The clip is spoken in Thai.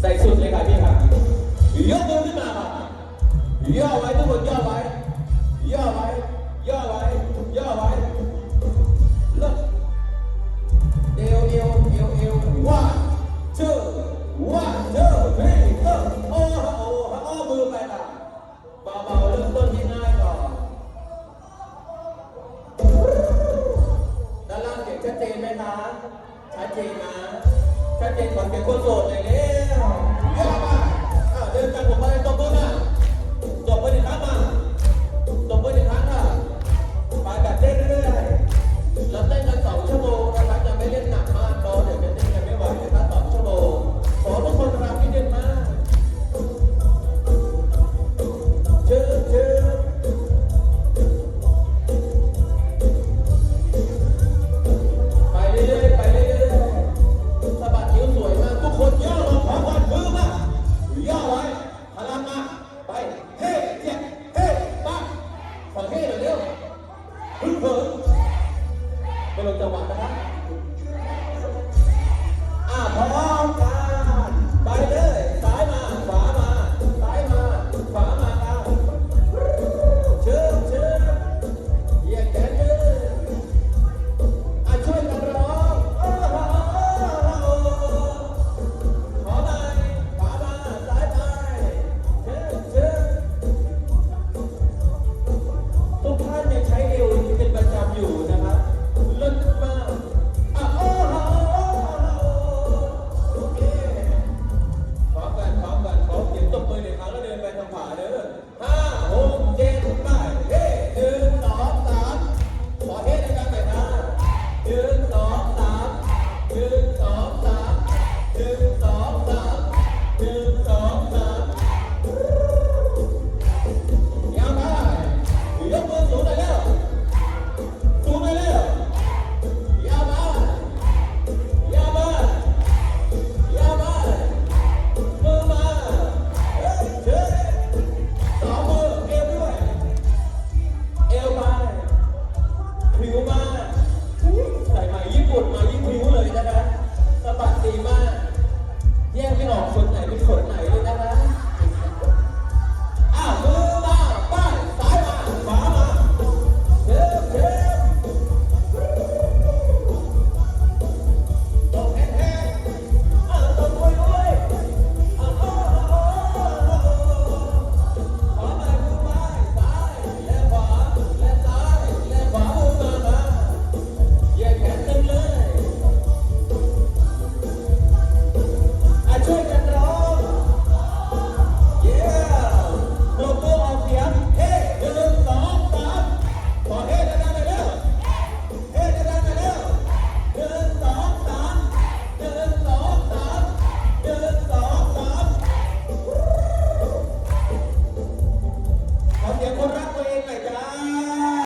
ใส่สุดเลยค่ะพี่ค่ะยกมือขึ้นมาค่ะย่อไว้ทุกคนย่อไว้ย่อไว้ย่อไว้ย่อไว้เลิกเอวเอวเอวเอว one two one two three go โอ้โอ้โหโอ้มือไปค่ะเบาๆเริ่มต้นที่ง่ายก่อนด้านล่างเสียงชัดเจนไหมคะชัดเจนนะ ชัดเจนขอเสีงคนโสดเลยล่ะเดิกันเลอะเต้นยๆแล้เต้นกัน เลยจังหวะนะครับ